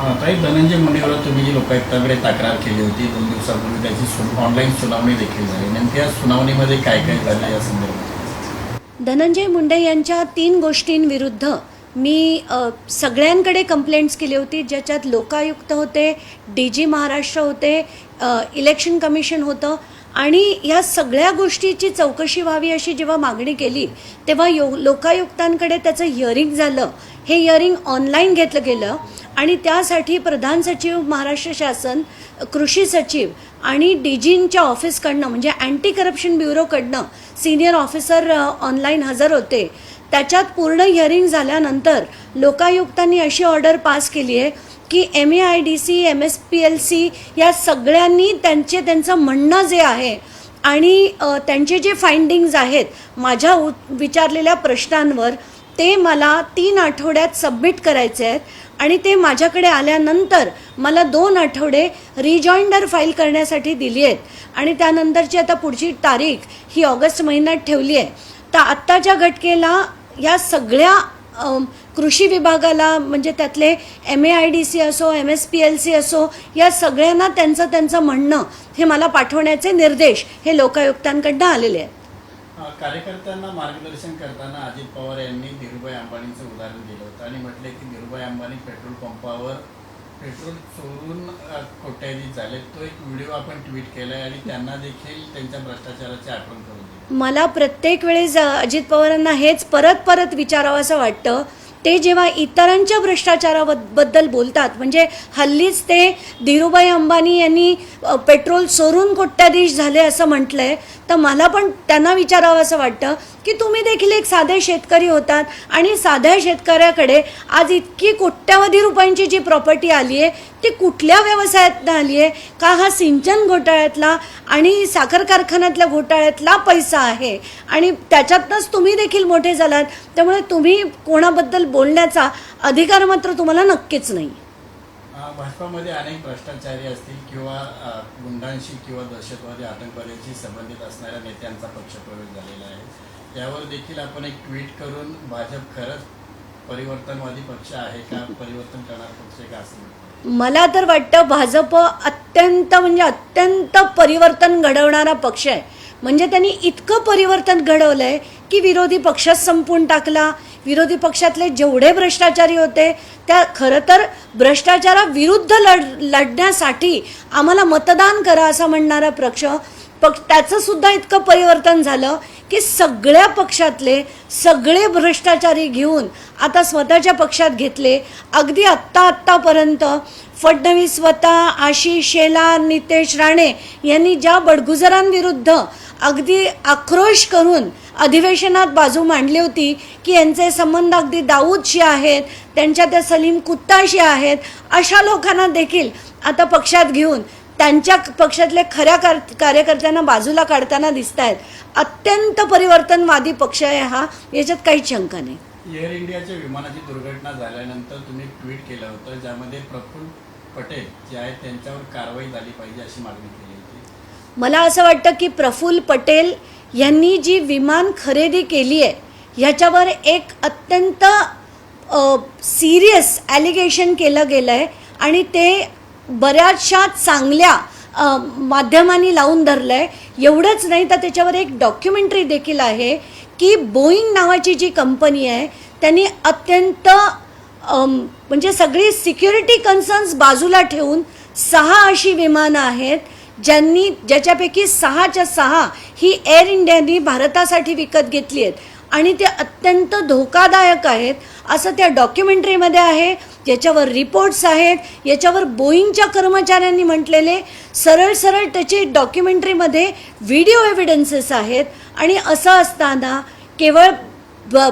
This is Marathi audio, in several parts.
हा, ताई धनंजय मुंडेवर तुम्ही जी लोकायुक्ताकडे तक्रार केली होती दोन दिवसापूर्वी त्याची ऑनलाईन सुनावणी देखील झाली. नेमक्या सुनावणीमध्ये काय काय झालं या संदर्भात? धनंजय मुंडे यांच्या तीन गोष्टींविरुद्ध मी सगळ्यांकडे कंप्लेंट्स केली होती ज्याच्यात लोकायुक्त होते डी जी महाराष्ट्र होते इलेक्शन कमिशन होतं. आणि या सगळ्या गोष्टीची चौकशी व्हावी अशी जेव्हा मागणी केली तेव्हा यो लोकायुक्तांकडे त्याचं हिअरिंग झालं. हे हिअरिंग ऑनलाईन घेतलं गेलं. आणि त्यासाठी प्रधान सचिव महाराष्ट्र शासन कृषी सचिव आणि डीजींच्या ऑफिसकडनं म्हणजे अँटी करप्शन ब्युरोकडनं सिनियर ऑफिसर ऑनलाईन हजर होते. त्याच्यात पूर्ण हिअरिंग झाल्यानंतर लोकायुक्तांनी अशी ऑर्डर पास केली आहे. की M A I D C M S P L C या सगळ्यांनी त्यांचे त्यांचं म्हणणं जे आहे आणि त्यांचे जे फाइंडिंग्ज आहेत माझ्या उ- विचारलेल्या प्रश्नांवर ते मला तीन आठवड्यात सबमिट करायचे आहेत आणि ते माझ्याकडे आल्यानंतर मला दोन आठवडे रिजॉइंडर फाईल करण्यासाठी दिली आहेत. आणि त्यानंतरची आता पुढची तारीख ही ऑगस्ट महिन्यात ठेवली आहे. तर आत्ताच्या घटकेला या सगळ्या कृषी विभागाला म्हणजे त्यातले M A I D C असो M S P L C असो या सगळ्यांना त्यांचं त्यांचं म्हणणं हे मला पाठवण्याचे निर्देश हे लोकायुक्तांकडनं आलेले आहेत. कार्यकर्त्यांना मार्गदर्शन करताना अजित पवार यांनी धीरुभाई अंबानीचं उदाहरण दिलं होतं आणि म्हटले की धीरुभाई अंबानी पेट्रोल पंपावर पेट्रोल चोरून अ, कोट्याधीश झाले तो एक व्हिडिओ आपण ट्विट केलाय आणि त्यांना देखील त्यांच्या भ्रष्टाचाराची आठवण करून दिली. मला प्रत्येक वेळेस अजित पवारांना हेच परत परत विचारावं असं वाटतं. ते जेव्हा इतरांच्या भ्रष्टाचाराबद्दल बोलतात म्हणजे हल्लीच ते धीरूभाई अंबानी यांनी पेट्रोल सोडून कोट्याधीश झाले असं म्हटलं आहे तर मला पण त्यांना विचारावं असं वाटतं की तुम्ही देखील एक साधे शेतकरी होतात आणि साध्या शेतकऱ्याकडे आज इतकी कोट्यावधी रुपयांची जी प्रॉपर्टी आली आहे ती कुठल्या व्यवसायातनं आली आहे का हा सिंचन घोटाळ्यातला आणि साखर कारखान्यातल्या घोटाळ्यातला पैसा आहे? आणि त्याच्यातनंच तुम्ही देखील मोठे झालात त्यामुळे तुम्ही कोणाबद्दल बोलण्याचा अधिकार मात्र तुम्हाला नक्कीच नाही. भाजपामध्ये अनेक भ्रष्टाचारी असतील किंवा गुंडांशी किंवा दहशतवादी आतंकवाद्यांशी संबंधित असणाऱ्या नेत्यांचा पक्षप्रवेश झालेला आहे. यावर देखील आपण एक ट्विट करून भाजप खरंच परिवर्तनवादी पक्ष आहे का? परिवर्तन करणारा पक्ष आहे का असं म्हणतो मला तर वाटतं भाजप अत्यंत म्हणजे अत्यंत परिवर्तन घडवणारा पक्ष आहे. म्हणजे त्यांनी इतकं परिवर्तन घडवलंय की विरोधी पक्षच संपून टाकला विरोधी पक्षातले जेवढे भ्रष्टाचारी होते त्या खरं तर भ्रष्टाचाराविरुद्ध लढ लढण्यासाठी आम्हाला मतदान करा असं म्हणणारा पक्ष पक्ष त्याचं सुद्धा इतकं परिवर्तन झालं की सगळ्या पक्षातले सगळे भ्रष्टाचारी घेऊन आता स्वतःच्या पक्षात घेतले. अगदी आत्ता आत्तापर्यंत फडणवीस स्वतः आशिष शेलार नितेश राणे यांनी ज्या बडगुजरांविरुद्ध अगदी आक्रोश करून अधिवेशनात बाजू मांडली होती की यांचे संबंध अगदी दाऊदशी आहेत त्यांच्या त्या सलीम कुत्ताशी आहेत अशा लोकांना देखील आता पक्षात घेऊन त्यांच्या पक्षातले खऱ्या कार- कार्यकर्त्यांना बाजूला काढताना दिसत आहेत अत्यंत परिवर्तनवादी पक्ष आहे हा. याच्यात काहीच शंका नाही. एअर इंडियाच्या विमानाची दुर्घटना झाल्यानंतर तुम्ही ट्विट केलं होतं ज्यामध्ये प्रफुल्ल पटेल जे आहेत त्यांच्यावर कारवाई झाली पाहिजे अशी मागणी केली होती. मला असं वाटतं की प्रफुल्ल पटेल यांनी जी विमान खरेदी केली आहे ह्याच्यावर एक अत्यंत सिरियस ॲलिगेशन केलं गेलं आहे आणि ते बऱ्याचशा चांगल्या माध्यमांनी लावून धरलं आहे एवढंच नाही तर त्याच्यावर एक डॉक्युमेंटरी देखील आहे की बोईंग नावाची जी कंपनी आहे त्यांनी अत्यंत म्हणजे सगळी सिक्युरिटी कन्सर्न्स बाजूला ठेवून सहा अशी विमानं आहेत ज्यांनी ज्याच्यापैकी सहाच्या सहा ही एअर इंडियानी भारतासाठी विकत घेतली आहेत. आणि ते अत्यंत धोकादायक आहेत. असं त्या डॉक्युमेंटरीमध्ये आहे. याच्यावर रिपोर्ट्स आहेत. याच्यावर बोईंगच्या कर्मचाऱ्यांनी म्हटलेले सरळ सरळ त्याचे डॉक्युमेंटरीमध्ये व्हिडिओ एव्हिडन्सेस आहेत. आणि असं असताना केवळ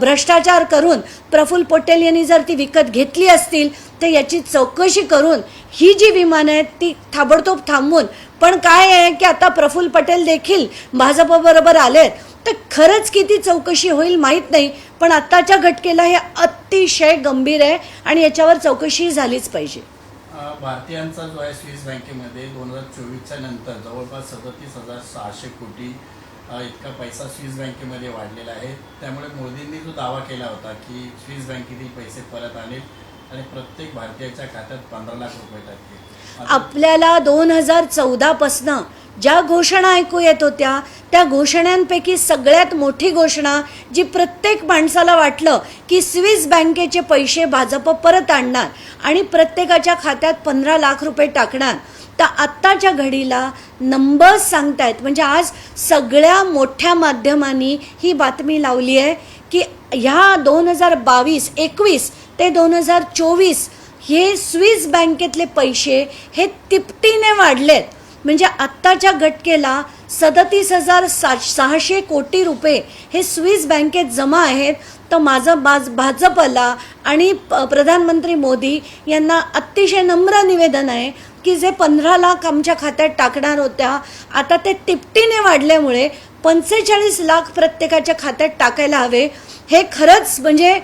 भ्रष्टाचार करून प्रफुल्ल पटेल यांनी जर ती विकत घेतली असतील तर याची चौकशी करून ही जी विमानं आहेत ती थाबडतोब थांबवून पण काय आहे की आता प्रफुल्ल पटेल देखील भाजपबरोबर आलेत. तर खरंच किती चौकशी होईल माहीत नाही पण आत्ताच्या घटकेला हे अतिशय गंभीर आहे आणि याच्यावर चौकशी झालीच पाहिजे. भारतीयांचा जो आहे स्विस बँकेमध्ये दोन हजार चोवीसच्या नंतर जवळपास सदतीस हजार सहाशे कोटी इतका पैसा स्विस बँकेमध्ये वाढलेला आहे. त्यामुळे मोदींनी जो दावा केला होता की स्विस बँकेतील पैसे परत आणेल आणि प्रत्येक भारतीयाच्या खात्यात पंधरा लाख रुपये टाकले. आपल्याला दोन हजार चौदापासनं ज्या घोषणा ऐकू येत होत्या त्या घोषणांपैकी सगळ्यात मोठी घोषणा जी प्रत्येक माणसाला वाटलं की स्विस बँकेचे पैसे भाजप परत आणणार आणि प्रत्येकाच्या खात्यात पंधरा लाख रुपये टाकणार. तर आत्ताच्या घडीला नंबर्स सांगतायत. म्हणजे आज सगळ्या मोठ्या माध्यमांनी ही बातमी लावली आहे की ह्या दोन हजार बावीस एकवीस ते दोन हजार चोवीस हे स्विस बँकेतले पैसे हे तिपटीने वाढलेत. म्हणजे आत्ताच्या गटकेला सदतीस हजार सा सहाशे कोटी रुपये हे स्विस बँकेत जमा आहेत तर माझं बाज भाजपला आणि प- प्रधानमंत्री मोदी यांना अतिशय नम्र निवेदन आहे की जे पंधरा लाख आमच्या खात्यात टाकणार होत्या. आता ते तिपटीने वाढल्यामुळे पंचेचाळीस लाख प्रत्येकाच्या खात्यात टाकायला हवे. हे खरंच म्हणजे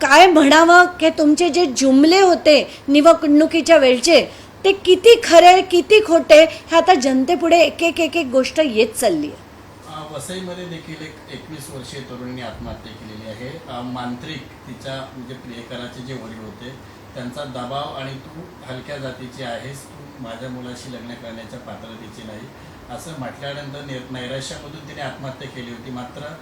काय म्हणावं की तुमचे जे जुमले होते निवडणुकीच्या वेळचे ते किती खरे किती खोटे हे आता जनतेपुढे एक एक एक एक गोष्ट येत चालली आहे. वसईमध्ये देखील एक एकवीस वर्षीय तरुणीने आत्महत्या केलेली आहे. मांत्रिक तिच्या म्हणजे प्रियकराचे जे वडील होते त्यांचा दबाव आणि तू हलक्या जातीची आहेस तू माझ्या मुलाशी लग्न करण्याच्या पात्रतेची नाही असं म्हटल्यानंतर निर- नैराश्यामधून तिने आत्महत्या केली होती. मात्र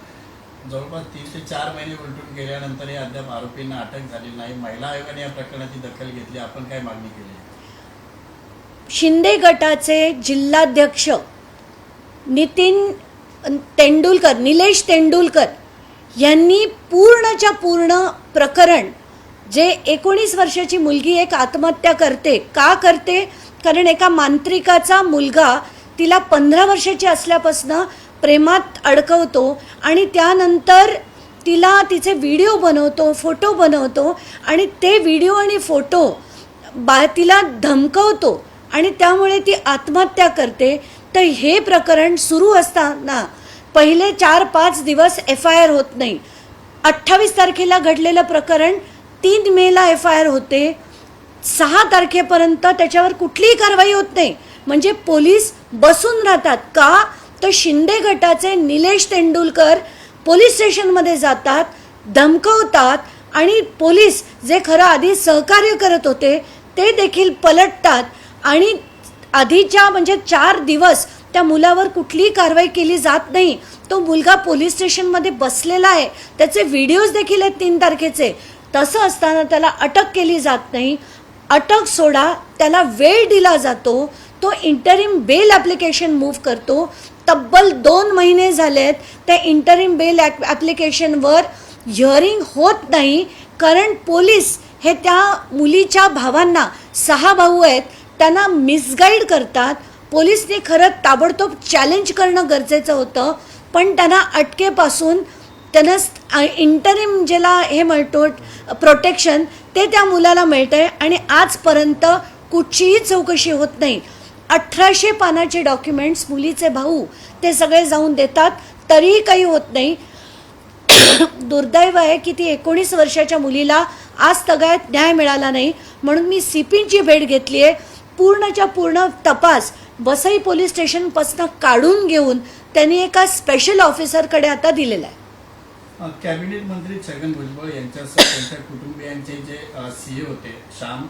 जवळपास तीन ते चार महिने उलटून गेल्यानंतरही अद्याप आरोपींना अटक झालेली नाही. महिला आयोगाने या प्रकरणाची दखल घेतली. आपण काय मागणी केली? शिंदे गटाचे जिल्हाध्यक्ष नितीन तेंडुलकर निलेश तेंडुलकर यांनी पूर्णच्या पूर्ण प्रकरण जे एकोणीस वर्षाची मुलगी एक आत्महत्या करते का करते? कारण एका मांत्रिकाचा मुलगा तिला पंधरा वर्षाची असल्यापासनं प्रेमात अडकवतो आणि त्यानंतर तिला तिचे व्हिडिओ बनवतो फोटो बनवतो आणि ते व्हिडिओ आणि फोटो बा तिला धमकवतो. आणि त्यामुळे ती आत्महत्या करते. तर हे प्रकरण सुरू असताना पहिले चार पाच दिवस एफ आय आर होत नाही. अठ्ठावीस तारखेला घडलेलं प्रकरण तीन मेला एफ आय आर होते. सहा तारखेपर्यंत त्याच्यावर कुठलीही कारवाई होत नाही. म्हणजे पोलीस बसून राहतात. का? तर शिंदे गटाचे निलेश तेंडुलकर पोलीस स्टेशनमध्ये जातात धमकवतात आणि पोलीस जे खरं आधी सहकार्य करत होते ते देखील पलटतात. आणि आधीच्या म्हणजे चार दिवस त्या मुलावर कुठलीही कारवाई केली जात नाही तो मुलगा पोलीस स्टेशनमध्ये बसलेला आहे. त्याचे व्हिडिओज देखील आहेत तीन तारखेचे. तसं असताना त्याला अटक केली जात नाही. अटक सोडा त्याला वेळ दिला जातो तो इंटरिम बेल ॲप्लिकेशन मूव्ह करतो. तब्बल दोन महिने झाले आहेत त्या इंटरिम बेल ॲप्लिकेशनवर हिअरिंग होत नाही. कारण पोलीस हे त्या मुलीच्या भावांना सहा भाऊ आहेत त्यांना मिसगाईड करतात. पोलिसने खरं ताबडतोब चॅलेंज करणं गरजेचं होतं. पण त्यांना अटकेपासून त्यांना इंटरिम ज्याला हे म्हणतो प्रोटेक्शन ते त्या मुलाला मिळतं आहे आणि आजपर्यंत कुठचीही चौकशी होत नाही. अठराशे पानाचे डॉक्युमेंट्स मुलीचे भाऊ ते सगळे जाऊन देतात. तरीही काही होत नाही. दुर्दैव आहे की ती एकोणीस वर्षाच्या मुलीला आज तगायत न्याय मिळाला नाही. म्हणून मी सी पीची भेट घेतली आहे पूर्णच्या पूर्ण तपास वसई पोलीस स्टेशनपासून काढून घेऊन त्यांनी एका स्पेशल ऑफिसरकडे आता दिलेला आहे. कॅबिनेट मंत्री छगन भुजबळ यांच्यासह त्यांच्या कुटुंबियांचे जे सीए होते श्याम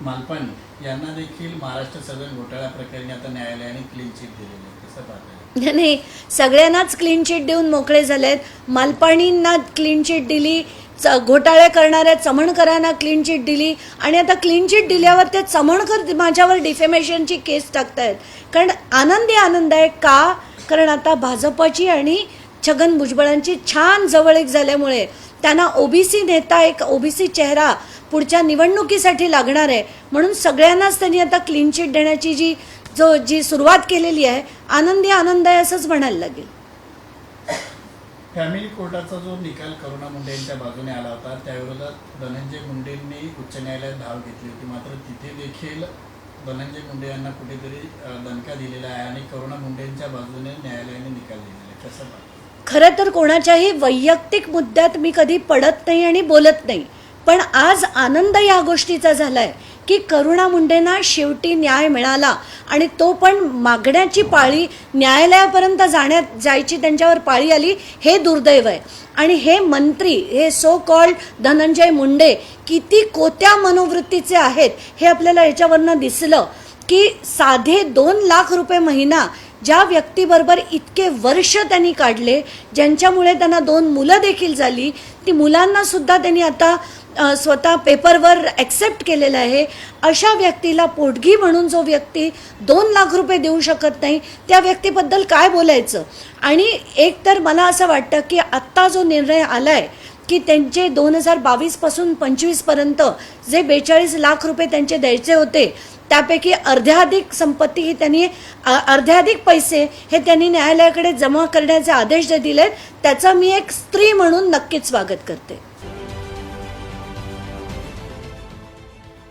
मालपानी यांना देखील महाराष्ट्र सदन घोटाळा प्रकरणी आता न्यायालयाने क्लीन चिट दिलेली आहे. कसं नाही, नाही सगळ्यांनाच क्लीन चिट देऊन मोकळे झालेत. मालपाणींना क्लीन चिट दिली. च- घोटाळे करणाऱ्या चमणकरांना क्लीन चिट दिली. आणि आता क्लीन चिट दिल्यावर ते चमणकर माझ्यावर डिफेमेशनची केस टाकतायत. कारण आनंदी आनंद आहे का? कारण आता भाजपची आणि छगन भुजबळांची छान जवळीक झाल्यामुळे त्यांना ओबीसी नेता एक ओबीसी चेहरा पुढच्या निवडणुकीसाठी लागणार आहे. म्हणून सगळ्यांनाच त्यांनी आता क्लीन चिट देण्याची जी जो जी सुरुवात केलेली आहे आनंदी आनंद आहे असंच म्हणायला लागेल. फॅमिली कोर्टाचा जो निकाल करुणा मुंडे यांच्या बाजूने आला होता त्याविरोधात धनंजय मुंडेंनी उच्च न्यायालयात धाव घेतली होती. मात्र तिथे देखील धनंजय मुंडे यांना कुठेतरी दणका दिलेला आहे आणि करुणा मुंडेंच्या बाजूने न्यायालयाने निकाल दिलेला आहे. कसं खरं तर कोणाच्याही वैयक्तिक मुद्द्यात मी कधी पडत नाही आणि बोलत नाही. पण आज आनंद या गोष्टीचा झालाय. की करुणा मुंडेंना शेवटी न्याय मिळाला. आणि तो पण मागण्याची पाळी न्यायालयापर्यंत जाण्यात जायची त्यांच्यावर पाळी आली हे दुर्दैव आहे. आणि हे मंत्री हे सो कॉल्ड धनंजय मुंडे किती कोत्या मनोवृत्तीचे आहेत हे आपल्याला याच्यावरनं दिसलं की साधे दोन लाख रुपये महिना ज्या व्यक्तीबरोबर इतके वर्ष त्यांनी काढले ज्यांच्यामुळे त्यांना दोन मुलं देखील झाली ती मुलांना सुद्धा त्यांनी आता स्वतः पेपरवर ॲक्सेप्ट केलेलं आहे. अशा व्यक्तीला पोटगी म्हणून जो व्यक्ती दोन लाख रुपये देऊ शकत नाही त्या व्यक्तीबद्दल काय बोलायचं? आणि एक तर मला असं वाटतं की आत्ता जो निर्णय आला आहे की त्यांचे दोन हजार बावीसपासून पंचवीसपर्यंत जे बेचाळीस लाख रुपये त्यांचे द्यायचे होते त्यापैकी अर्ध्याधिक संपत्ती ही त्यांनी अर्ध्याधिक पैसे हे त्यांनी न्यायालयाकडे जमा करण्याचे आदेश जे दिलेत त्याचं मी एक स्त्री म्हणून नक्कीच स्वागत करते.